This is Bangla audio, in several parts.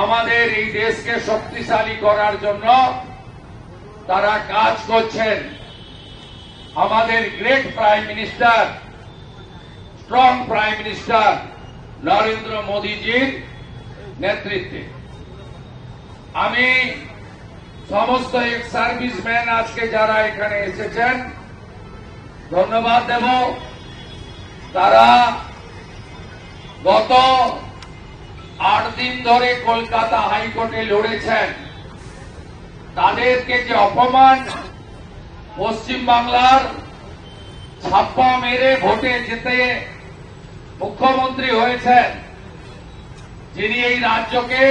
আমাদের এই দেশকে শক্তিশালী করার জন্য তারা কাজ করছেন। আমাদের great prime minister strong prime minister Narendra মোদীজির নেতৃত্বে। আমি সমস্ত এক্স সার্ভিসম্যান আজকে যারা এখানে এসেছেন, ধন্যবাদ দেব। তারা গত আট দিন ধরে কলকাতা হাইকোর্টে লড়েছেন। তাদেরকে যে অপমান পশ্চিম বাংলার ছাপ্পা মেরে ভোটে জিতে মুখ্যমন্ত্রী হয়েছেন, যিনি এই রাজ্যকে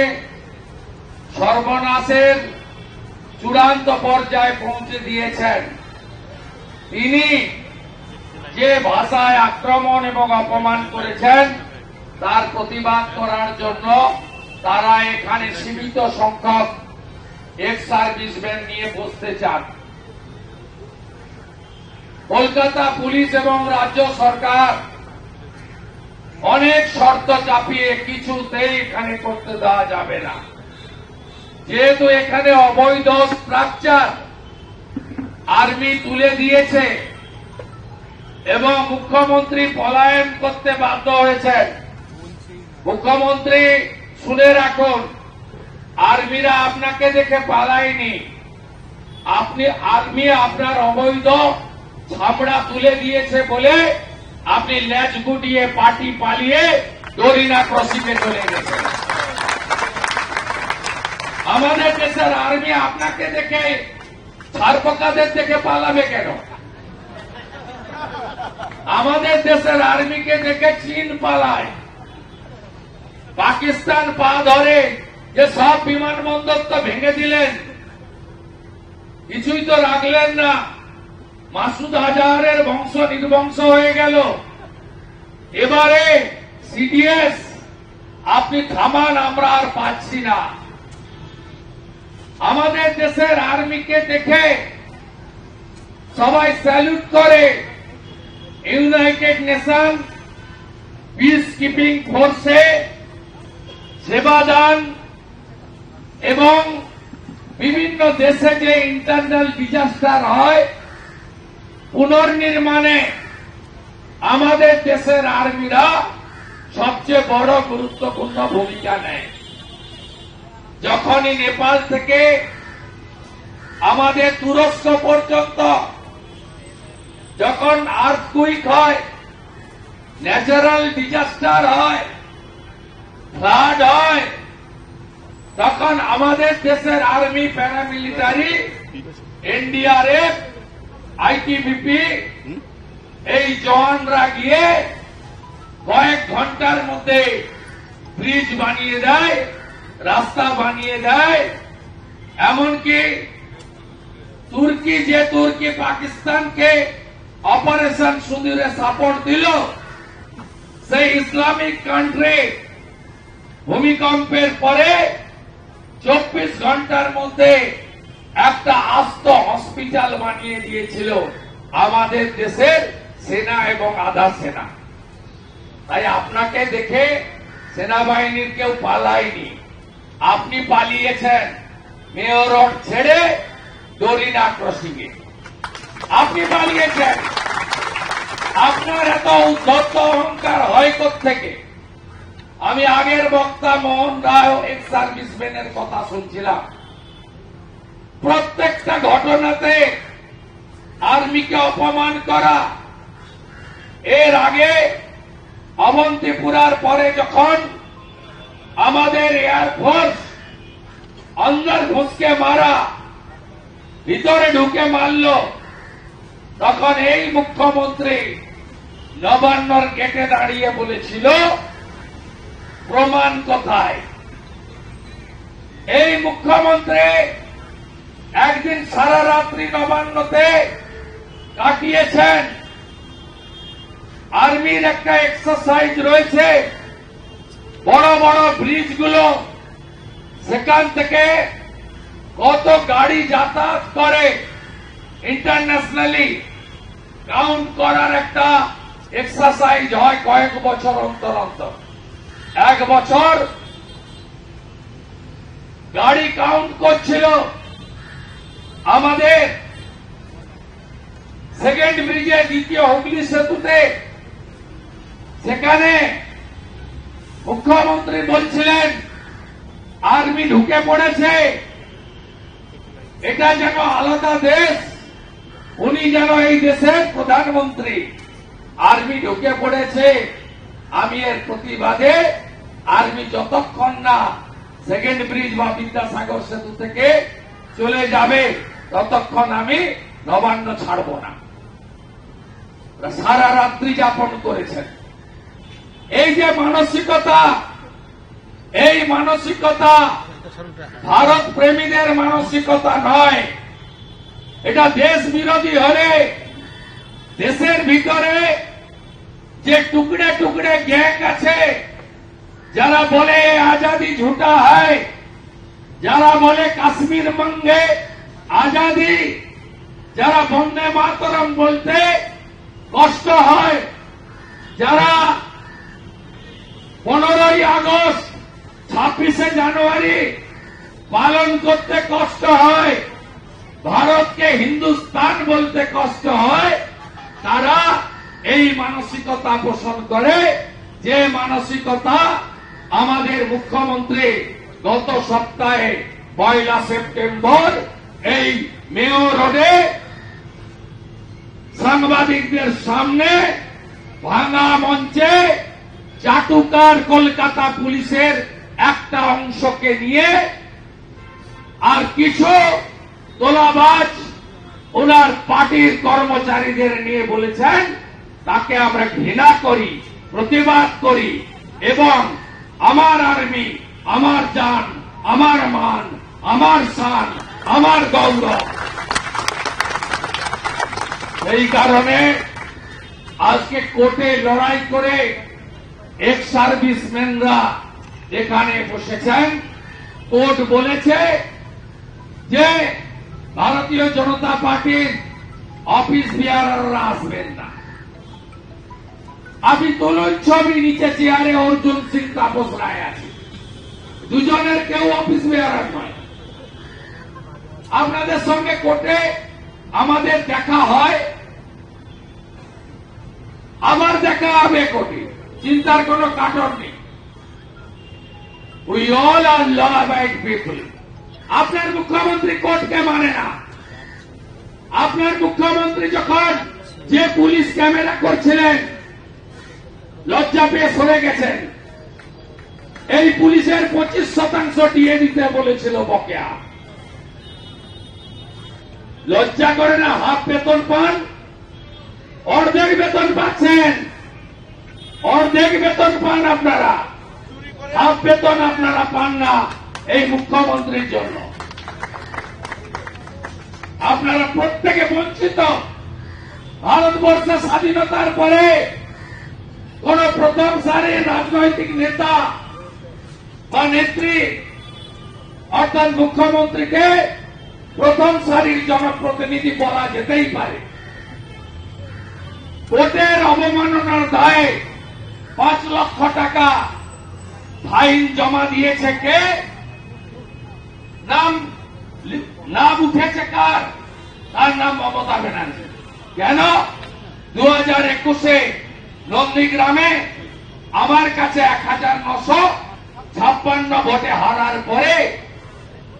সর্বনাশের চূড়ান্ত পর্যায়ে পৌঁছে দিয়েছেন। তিনি যে ভাষায় আক্রমণ এবং অপমান করেছেন তার প্রতিবাদ করার জন্য তারা এখানে সীমিত সংখ্যক এক্স সার্ভিসম্যান নিয়ে বসতে চান। কলকাতা পুলিশ এবং রাজ্য সরকার অনেক শর্ত চাপিয়ে কিছুতেই এখানে করতে দেওয়া যাবে না। যেহেতু এখানে অবৈধ স্ট্রাকচার আর্মি তুলে দিয়েছে এবং মুখ্যমন্ত্রী পলায়ন করতে বাধ্য হয়েছেন। মুখ্যমন্ত্রী, শুনে রাখুন, আর্মিরা আপনাকে দেখে পালায়নি। আপনি, আর্মি আপনার অবৈধ ছামড়া তুলে দিয়েছে বলে আপনি ল্যাজ গুটিয়ে পার্টি পালিয়ে ডরিনা ক্রসিংয়ে চলে গেছেন। আমাদের দেশের আর্মি আপনাকে দেখে ছারপোকাদের দেখে পালাবে কেন? আমাদের দেশের আর্মিকে দেখে চীন পালায়। পাকিস্তান পা ধরে যে সব বিমানবন্দর তো ভেঙে দিলেন, কিছুই তো রাখলেন না। মাসুদ হাজারের বংশ নির্বংশ হয়ে গেল। এবারে সিডিএস, আপনি থামান, আমরা আর পাচ্ছি না। আমাদের দেশের আর্মিকে দেখে সবাই স্যালুট করে, ইউনাইটেড নেশন পিস কিপিং ফোর্সে সেবাদান এবং বিভিন্ন দেশে যে ইন্টারনাল ডিজাস্টার হয়, পুনর্নির্মাণে আমাদের দেশের আর্মিরা সবচেয়ে বড় গুরুত্বপূর্ণ ভূমিকা নেয়। যখনই নেপাল থেকে আমাদের তুরস্ক পর্যন্ত যখন আর্থকুইক হয় ন্যাচারাল ডিজাস্টার হয় ফ্লাড হয়। তখন আমাদের দেশের আর্মি, প্যারামিলিটারি, এনডিআরএফ, আইটিবিপি, এই জওয়ানরা গিয়ে কয়েক ঘণ্টার মধ্যে ব্রিজ বানিয়ে দেয়, রাস্তা বানিয়ে দেয়। এমনকি তুর্কি, যে তুর্কি পাকিস্তানকে অপারেশন সুদূরে সাপোর্ট দিল, সেই ইসলামিক কান্ট্রি ভূমিকম্পের পরে চব্বিশ ঘণ্টার মধ্যে একটা আস্ত হসপিটাল বানিয়ে দিয়েছিল আমাদের দেশের সেনা এবং আধা সেনা। তাই আপনাকে দেখে সেনাবাহিনীর কেউ পালায়নি। আপনি পালিয়েছেন মেয়র ছেড়ে ডরিনা ক্রসিং এ আপনি পালিয়েছেন। আপনার এত উদ্ধত্ত অহংকার হয় থেকে আমি আগের বক্তা মোহন রায় এক্স সার্ভিসম্যানের কথা শুনছিলাম। প্রত্যেকটা ঘটনাতে আর্মিকে অপমান করা, এর আগে অবন্তিপুরার পরে যখন আমাদের এয়ারফোর্স অন্দর ঘুষকে মারা, ভিতরে ঢুকে মারল, তখন এই মুখ্যমন্ত্রী নবান্নর গেটে দাঁড়িয়ে বলেছিল প্রমাণ কোথায়। এই মুখ্যমন্ত্রী একদিন সারা রাত্রি নবান্নতে কাটিয়েছেন আর্মির একটা এক্সারসাইজ রয়েছে। বড় বড় ব্রিজগুলো, সেখান থেকে কত গাড়ি যাতায়াত করে ইন্টারন্যাশনালি কাউন্ট করার একটা এক্সারসাইজ হয় কয়েক বছর অন্তর অন্তর। এক বছর গাড়ি কাউন্ট করছিল আমাদের সেকেন্ড ব্রিজে দ্বিতীয় হুগলি সেতুতে। সেখানে মুখ্যমন্ত্রী বলছিলেন আর্মি ঢুকে পড়েছে। এটা যেন আলাদা দেশ, উনি যেন এই দেশের প্রধানমন্ত্রী। আর্মি ঢুকে পড়েছে। আমি এর প্রতিবাদে আর্মি যতক্ষণ না সেকেন্ড ব্রিজ বা বিদ্যাসাগর সেতু থেকে চলে যাবে, ততক্ষণ আমি নবান্ন ছাড়ব না। সারা রাত্রি যাপন করেছেন। এই যে মানসিকতা, এই মানসিকতা ভারত প্রেমীদের মানসিকতা নয়। এটা দেশ বিরোধী হলে দেশের ভিতরে যে টুকরে টুকরে গ্যাং আছে, যারা বলে আজাদি ঝুটা হয়, যারা বলে কাশ্মীর মঙ্গে আজাদি, যারা বন্দে মাতরম বলতে কষ্ট হয়, যারা পনেরোই আগস্ট ছাব্বিশে জানুয়ারি পালন করতে কষ্ট হয়, ভারতকে হিন্দুস্তান বলতে কষ্ট হয়, তারা এই মানসিকতা পোষণ করে যে মানসিকতা আমাদের মুখ্যমন্ত্রী গত সপ্তাহে পয়লা সেপ্টেম্বর এই মেয়র রোডে সাংবাদিকদের সামনে ভাঙা মঞ্চে চাটুকার কলকাতা পুলিশের একটা অংশকে নিয়ে আর কিছু তোলাবাজ ওনার পার্টির কর্মচারীদের নিয়ে বলেছেন তাকে আমরা ঘৃণা করি, প্রতিবাদ করি এবং আমার আর্মি, আমার জান, আমার মান, আমার শান আমার গৌরব। সেই কারণে আজকে কোর্টে লড়াই করে এক্স সার্ভিসম্যানরা এখানে বসেছেন। কোর্ট বলেছে যে ভারতীয় জনতা পার্টির অফিস বিয়ারাররা আসবেন না। আমি তুলুন ছবি নিচে চেয়ারে অর্জুন সিং তাপস রায় আছে। দুজনের কেউ অফিস বিয়ারার নয়। আপনাদের সঙ্গে কোর্টে আমাদের দেখা হয়। আবার দেখা হবে কোর্টে। চিন্তার কোনো কাটন নেই। We all are law people আপনার মুখ্যমন্ত্রী কোর্টকে মানে না। আপনার মুখ্যমন্ত্রী যখন যে পুলিশ ক্যামেরা করছিলেন লজ্জা পেয়ে সরে গেছেন। এই পুলিশের পঁচিশ শতাংশ দিয়ে দিতে বলেছিল বকেয়া। লজ্জা করে না, হাফ বেতন পান, অর্ধেক বেতন পাচ্ছেন। অর্ধেক বেতন পান আপনারা। হাফ বেতন আপনারা পান না এই মুখ্যমন্ত্রীর জন্য। আপনারা প্রত্যেকে বঞ্চিত। ভারতবর্ষের স্বাধীনতার পরে কোন প্রথম সারির রাজনৈতিক নেতা বা নেত্রী অর্থাৎ মুখ্যমন্ত্রীকে প্রথম সারির জনপ্রতিনিধি বলা যেতেই পারে। কোর্টের অবমাননার দায়ে পাঁচ লক্ষ টাকা ফাইন জমা দিয়েছে কে? নাম নাম উঠেছে কার? তার নাম মমতা ব্যানার্জি। কেন? দু হাজার একুশে নন্দীগ্রামে আমার কাছে এক হাজার নশো ছাপ্পান্ন ভোটে হারার পরে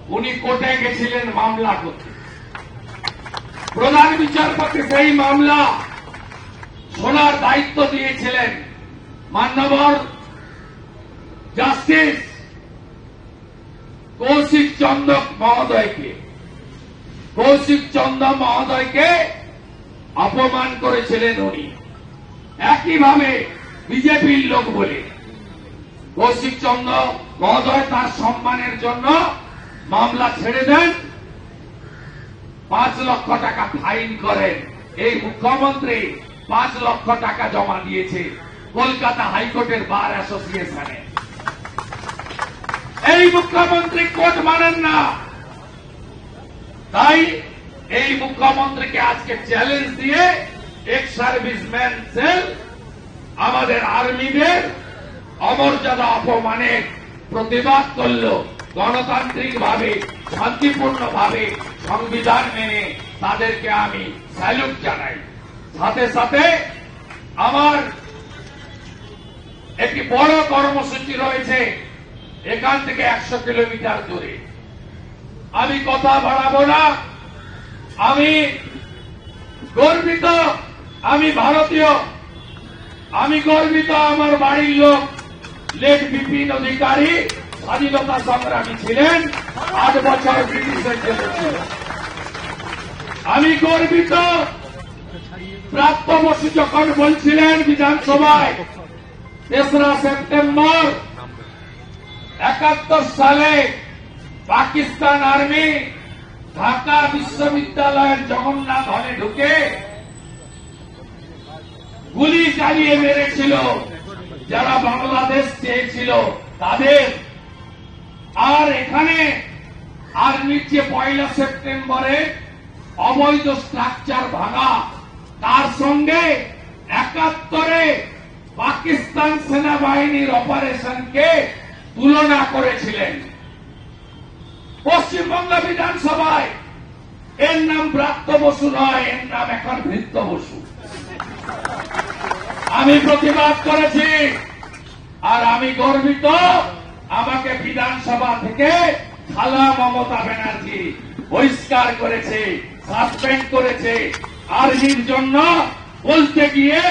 উনি কোর্টে গেছিলেন মামলা করতে। প্রধান বিচারপতি সেই মামলা শোনার দায়িত্ব দিয়েছিলেন মান্যবর জাস্টিস কৌশিক চন্দ্র মহোদয়কে। কৌশিক চন্দ্র মহোদয়কে অপমান করেছিলেন উনি। একইভাবে বিজেপির লোক বলে। কৌশিক চন্দ্র মহোদয় তার সম্মানের জন্য মামলা ছেড়ে দেন। পাঁচ লক্ষ টাকা ফাইন করেন। এই মুখ্যমন্ত্রী পাঁচ লক্ষ টাকা জমা দিয়েছে কলকাতা হাইকোর্টের বার অ্যাসোসিয়েশনে। এই মুখ্যমন্ত্রী কোর্ট মানেন না। তাই এই মুখ্যমন্ত্রীকে আজকে চ্যালেঞ্জ দিয়ে এক সার্ভিসম্যান সেল, আমাদের আর্মিদের অমর্যাদা অপমানের প্রতিবাদ করল। গণতান্ত্রিক ভাবে শান্তিপূর্ণ ভাবে সংবিধান মেনে তাদেরকে আমি স্যালুট জানাই। সাথে সাথে আমার একটি বড় কর্মসূচি রয়েছে এখান থেকে একশো কিলোমিটার দূরে। আমি কথা বাড়াবো না। আমি গর্বিত আমি ভারতীয়। আমি গর্বিত আমার বাড়ির লোক। লেট বিপিন অধিকারী স্বাধীনতা সংগ্রামী ছিলেন। আট বছর ব্রিটিশের আমি গর্বিত। প্রাপ্ত বসু যখন বলছিলেন বিধানসভায়, তেসরা সেপ্টেম্বর, একাত্তর সালে পাকিস্তান আর্মি, ঢাকা বিশ্ববিদ্যালয়ের জগন্নাথ হলে ঢুকে গুলি চালিয়ে মেরেছিল। যারা বাংলাদেশ চেয়েছিল, তাদের। আর এখানে আর নিচে পয়লা সেপ্টেম্বরে অবৈধ স্ট্রাকচার ভাঙা, তার সঙ্গে একাত্তরে পাকিস্তান সেনাবাহিনীর অপারেশনকে তুলনা করেছিলেন। পশ্চিমবঙ্গ বিধানসভায় এর নাম প্রাপ্ত বসু নয়, এর নাম এখন ভৃত্য বসু। আমি প্রতিবাদ করেছি। আর আমি গর্বিত আমাকে বিধানসভা থেকে খালা মমতা ব্যানার্জি বহিষ্কার করেছে, সাসপেন্ড করেছে। আর্মির জন্য বলতে গিয়ে,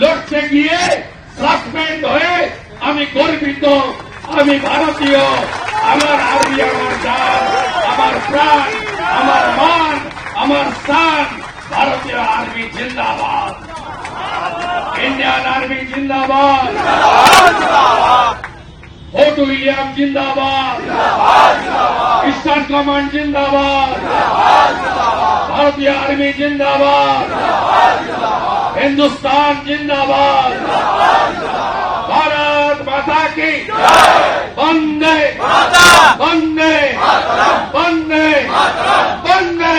লড়তে গিয়ে সাসপেন্ড হয়ে আমি গর্বিত। আমি ভারতীয়, আমার আর্মি আমার জান আমার প্রাণ, আমার মান, আমার স্থান, ভারতীয় আর্মি জিন্দাবাদ। ইন্ডিয়ান আর্মি জিন্দাবাদ ফোর্ট উইলিয়াম জিন্দাবাদ ইস্টার্ন কমান্ড জিন্দাবাদ ভারতীয় আর্মি জিন্দাবাদ হিন্দুস্তান জিন্দাবাদ ভারত মাতা কি বন্দে বন্দে বন্দে বন্দে